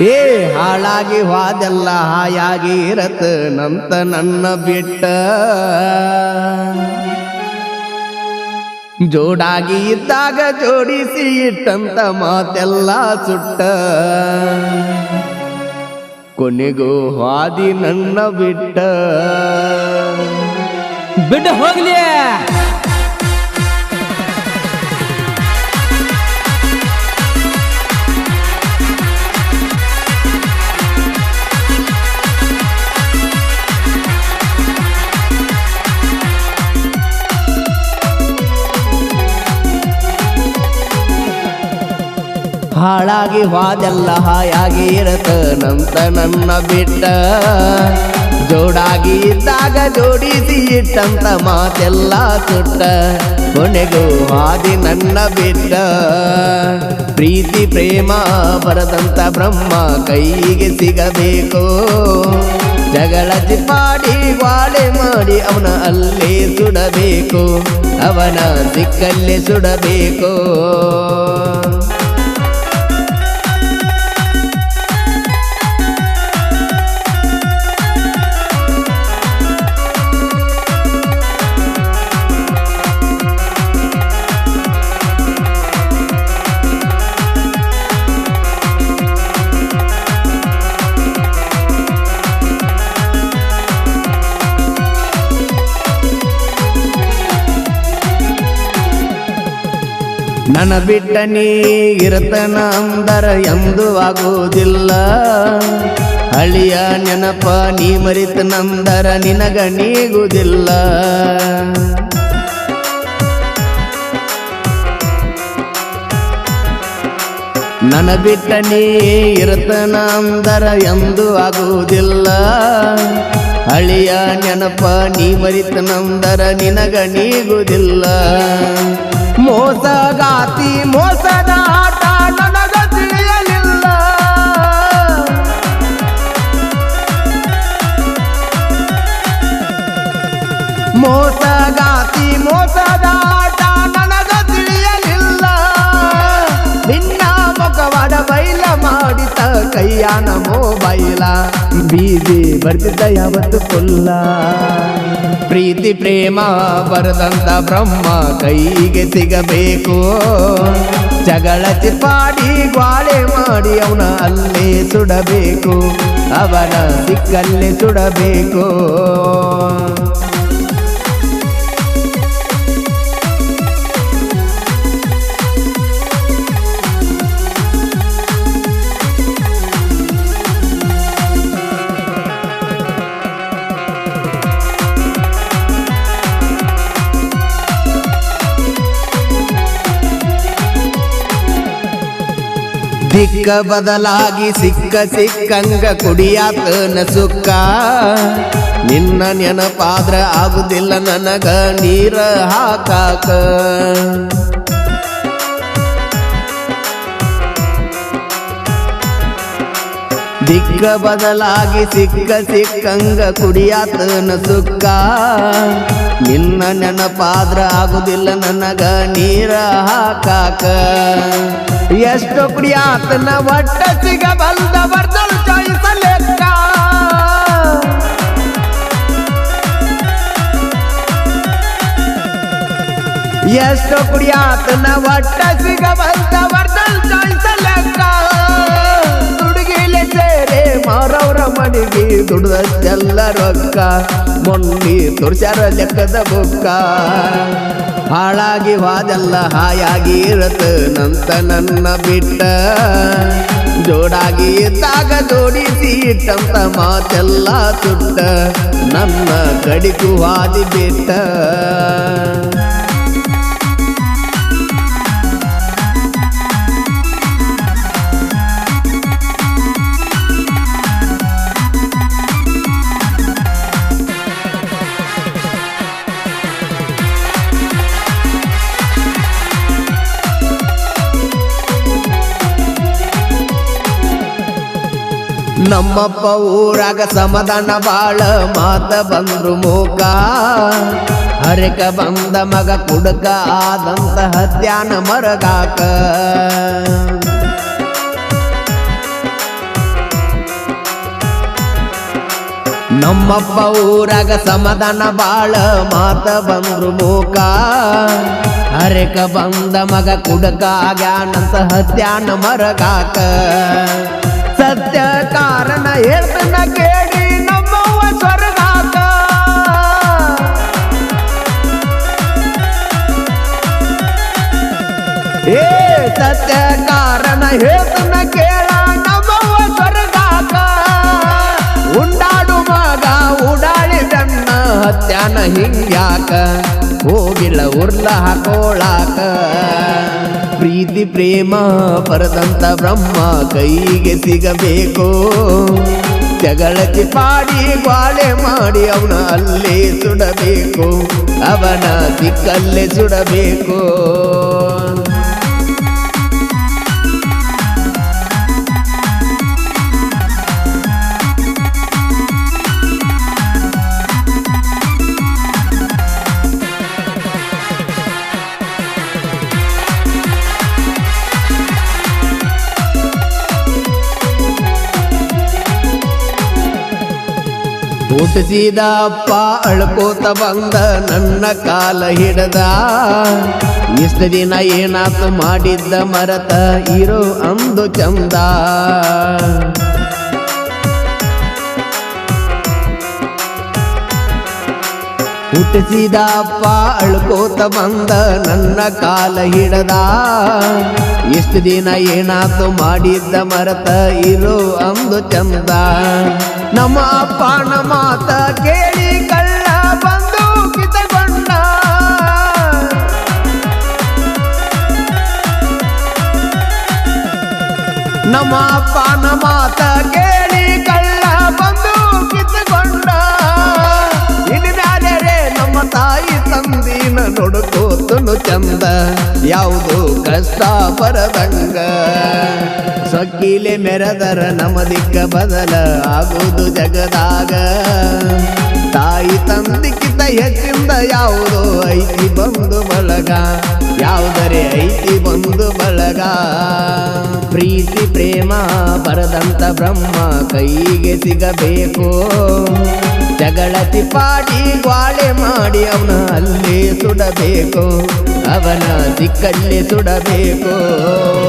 ಏ, ಹಾಳಾಗಿ ಹಾದೆಲ್ಲ ಹಾಯಾಗಿ ಇರತ್ತ ನಂತ ನನ್ನ ಬಿಟ್ಟ. ಜೋಡಾಗಿ ಇದ್ದಾಗ ಜೋಡಿಸಿ ಇಟ್ಟಂತ ಮಾತೆಲ್ಲ ಸುಟ್ಟ. ಕೊನೆಗೂ ಹಾದಿ ನನ್ನ ಬಿಟ್ಟ. ಬಿಟ್ಟು ಹೋಗ್ಲಿ. ಹಾಳಾಗಿ ಹಾದೆಲ್ಲ ಹಾಯಾಗಿ ಇರತ. ನಂತ ನನ್ನ ಬಿಟ್ಟ ಜೋಡಾಗಿ ಇದ್ದಾಗ ಜೋಡಿಸಿ ಇಟ್ಟಂತ ಮಾತೆಲ್ಲ ಸುಟ್ಟ. ಕೊನೆಗೂ ಹಾದಿ ನನ್ನ ಬಿಟ್ಟ. ಪ್ರೀತಿ, ಪ್ರೇಮ ಬರದಂತ ಬ್ರಹ್ಮ ಕೈಗೆ ಸಿಗಬೇಕು. ಜಗಳ ಚಿಪ್ಪಾಡಿ ವಾಳೆ ಮಾಡಿ ಅವನ ಅಲ್ಲೇ ಸುಡಬೇಕು. ಅವನ ಸಿಕ್ಕಲ್ಲೇ ಸುಡಬೇಕು. ನನ್ನ ಬಿಟ್ಟ ನೀ ಇರತನ ಅಂದರ ಎಂದು ಆಗುವುದಿಲ್ಲ. ಅಳಿಯ ನೆನಪ ನೀ ಮರಿತ ನಂದರ ನಿನಗ ನೀಗುವುದಿಲ್ಲ. ನನ್ನ ಬಿಟ್ಟ ನೀ ಇರತನ ಅಂದರ ಎಂದು ಆಗುವುದಿಲ್ಲ. ಹಳಿಯ ನೆನಪ ನೀ ಮರಿತ ನಂದರ ನಿನಗ ನೀಗುದಿಲ್ಲ. ಮೋಸಗಾತಿ ಮೋಸದ ಆಟ ನನಗ ತಿಳಿಯಲಿಲ್ಲ. ಮೋಸಗಾತಿ ಮೋಸದ ಕೈಯಾನ ಮೊಬೈಲ ಬೀದಿ ಬರ್ತಿದ್ದ ಯಾವತ್ತು ಕೊಲ್ಲ. ಪ್ರೀತಿ, ಪ್ರೇಮ ಬರದಂತ ಬ್ರಹ್ಮ ಕೈಗೆ ಸಿಗಬೇಕು. ಜಗಳ ಚಿಪಾಡಿ ಗ್ವಾಳೆ ಮಾಡಿ ಅವನ ಅಲ್ಲೇ ಸುಡಬೇಕು. ಅವನ ಸಿಕ್ಕಲ್ಲೇ ಸುಡಬೇಕು. ದಿಕ್ಕ ಬದಲಾಗಿ ಸಿಕ್ಕ ಸಿಕ್ಕಂಗ ಕುಡಿಯಾತನ ಸುಕ್ಕ. ನಿನ್ನ ನೆನಪಾದ್ರ ಆಗುದಿಲ್ಲ ನನಗ ನೀರ ಹಾಕಾಕ. ದಿಕ್ಕ ಬದಲಾಗಿ ಸಿಕ್ಕ ಸಿಕ್ಕಂಗ ಕುಡಿಯಾತನ ಸುಕ್ಕ. ನಿನ್ನ ನೆನಪಾದ್ರ ಆಗುದಿಲ್ಲ ನನಗ ನೀರ ಹಾಕಾಕ. ಎಷ್ಟು ಕುಡಿಯಾತನ ಒಟ್ಟ ಬಂದ ಬರ್ದಲ್ ಚಾಯ್ಸ ಲೆಕ್ಕ ಎಷ್ಟು ಕುಡಿಯಾತನ ಒಟ್ಟ ಬಂದ ಬರ್ದಲ್ ಚಾಯ್ಸ ಲೆಕ್ಕ ಹುಡುಗಿಲೆ ಸೇರೆ ಮಾರವ್ರ ಮನೆಗೆ ದುಡ್ದಷ್ಟೆಲ್ಲ ರೊಕ್ಕ. ಮೊನ್ನೆ ತುರ್ಸ್ಯಾರ ಲೆಕ್ಕದ ಬುಕ್ಕ. ಹಾಳಾಗಿ ವಾದೆಲ್ಲ ಹಾಯಾಗಿ ಇರತ ನಂತ ನನ್ನ ಬಿಟ್ಟ. ಜೋಡಾಗಿ ಇದ್ದಾಗ ಜೋಡಿಸಿ ಇಟ್ಟಂತ ಮಾತೆಲ್ಲ ಸುಟ್ಟ. ನನ್ನ ಕಡಿಕು ಹಾದಿ ಬಿಟ್ಟ. ನಮ್ಮ ಪೌರಾಗ ಸಮಾಧಾನ ಬಾಳ, ಮಾತ ಬಂದ್ರು ಮೂಕ. ಹರಕ ಬಂದ ಮಗ ಕುಡಕ, ಆದಂತ ಹತ್ಯಾನ ಮರಗಾಕ. ನಮ್ಮಪ್ಪ ಊರಾಗ ಸಮಾಧಾನ ಬಾಳ, ಮಾತ ಬಂದ್ರು ಮೂಕ. ಹರಕ ಬಂದ ಮಗ ಕುಡಕ, ಆಗ್ಯಾನಂತ ಹತ್ಯಾನ ಮರಗಾಕ. ಸತ್ಯ ಕಾರಣ ಹೇಳ್ತನ ಕೇಳಿ ನಮ್ಮವ್ವ ಸ್ವರ್ಗಾತ. ಏ ಸತ್ಯ ಕಾರಣ ಹೇಳ್ತನ ಕೇಳ ನಮ್ಮವ್ವ ಸ್ವರ್ಗಾತ. ಉಂಡಾಡು ಮಗ ಉಡಾಳಿದಣ್ಣ ಹತ್ಯಾನ ಹಿಂಗ್ಯಾಕ, ಹೋಗಿಲ್ಲ ಉರ್ಲ ಹಾಕೋಳಾಕ. ಪ್ರೀತಿ, ಪ್ರೇಮ, ಪರದಂತ ಬ್ರಹ್ಮ ಕೈಗೆ ಸಿಗಬೇಕು. ಜಗಳತಿ ಪಾಡಿ ಬಾಳೆ ಮಾಡಿ ಅವನ ಅಲ್ಲೇ ಸುಡಬೇಕು. ಅವನ ದಿಕ್ಕಲ್ಲೇ ಸುಡಬೇಕು. ಹುಟ್ಟಿಸಿದ ಅಪ್ಪ ಅಳ್ಕೋತ ಬಂದ ನನ್ನ ಕಾಲ ಹಿಡದ. ಇಷ್ಟ ದಿನ ಏನಾತು ಮಾಡಿದ್ದ ಮರತ ಇರೋ ಅಂದು ಚಂದ. ಹುಟ್ಟಿಸಿದ ಪಾಳ್ಕೋತ ಬಂದ ನನ್ನ ಕಾಲ ಹಿಡದ. ಎಷ್ಟು ದಿನ ಏನಾತು ಮಾಡಿದ್ದ ಮರತ ಇರೋ ಅಂದು ಚಂದ. ನಮ್ಮ ಅಪ್ಪನ ಮಾತ ಕೇಳಿ ಕಳ್ಳ ಬಂದು ಕಿತಗೊಂಡ. ನಮ್ಮ ಅಪ್ಪನ ಮಾತ ಕೇಳಿ ಸೊಕ್ಕಿಲೆ ಮೆರೆದರ ನಮ್ಮ ದಿಕ್ಕ ಬದಲ ಆಗುವುದು ಜಗದಾಗ. ತಾಯಿ ತಂದಿಕ್ಕಿಂತ ಹೆಚ್ಚಿಂದ ಯಾವುದೋ ಐತಿ ಬಂದು ಬಳಗ. ಯಾವುದರೆ ಐತಿ ಬಂದು ಬಳಗ. ಪ್ರೀತಿ, ಪ್ರೇಮ, ಬರದಂತ ಬ್ರಹ್ಮ ಕೈಗೆ ಸಿಗಬೇಕು. ಜಗಳತಿ ಪಾಡಿ ಗ್ವಾಳೆ ಮಾಡಿ ಅವನ ಅಲ್ಲೇ ಸುಡಬೇಕು. ಅವನ ದಿಕ್ಕಲ್ಲೇ ಸುಡಬೇಕು.